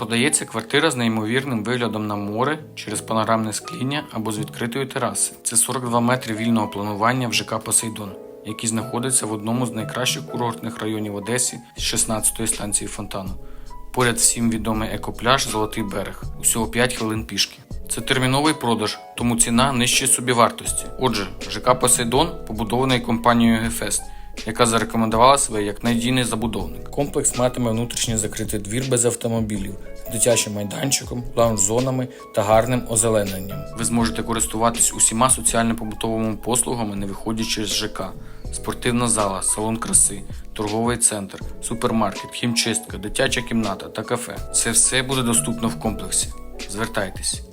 Продається квартира з неймовірним виглядом на море через панорамне скління або з відкритої тераси. Це 42 метри вільного планування в ЖК Посейдон, який знаходиться в одному з найкращих курортних районів Одесі з 16-ї станції фонтану. Поряд всім відомий екопляж Золотий берег. Усього 5 хвилин пішки. Це терміновий продаж, тому ціна нижче собівартості. Отже, ЖК Посейдон побудований компанією Гефест, яка зарекомендувала себе як надійний забудовник. Комплекс матиме внутрішній закритий двір без автомобілів з дитячим майданчиком, лаунж-зонами та гарним озелененням. Ви зможете користуватись усіма соціально-побутовими послугами, не виходячи з ЖК. Спортивна зала, салон краси, торговий центр, супермаркет, хімчистка, дитяча кімната та кафе. Це все буде доступно в комплексі. Звертайтесь.